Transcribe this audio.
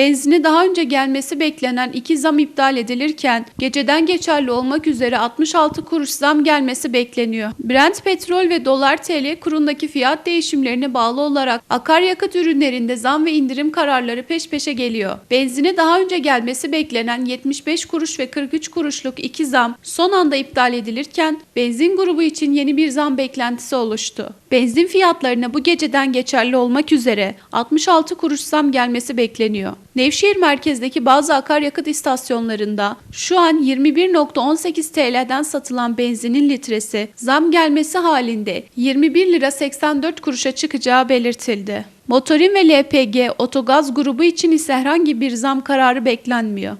Benzine daha önce gelmesi beklenen iki zam iptal edilirken geceden geçerli olmak üzere 66 kuruş zam gelmesi bekleniyor. Brent petrol ve dolar TL kurundaki fiyat değişimlerine bağlı olarak akaryakıt ürünlerinde zam ve indirim kararları peş peşe geliyor. Benzine daha önce gelmesi beklenen 75 kuruş ve 43 kuruşluk iki zam son anda iptal edilirken benzin grubu için yeni bir zam beklentisi oluştu. Benzin fiyatlarına bu geceden geçerli olmak üzere 66 kuruş zam gelmesi bekleniyor. Nevşehir merkezdeki bazı akaryakıt istasyonlarında şu an 21.18 TL'den satılan benzinin litresi zam gelmesi halinde 21 lira 84 kuruşa çıkacağı belirtildi. Motorin ve LPG, otogaz grubu için ise herhangi bir zam kararı beklenmiyor.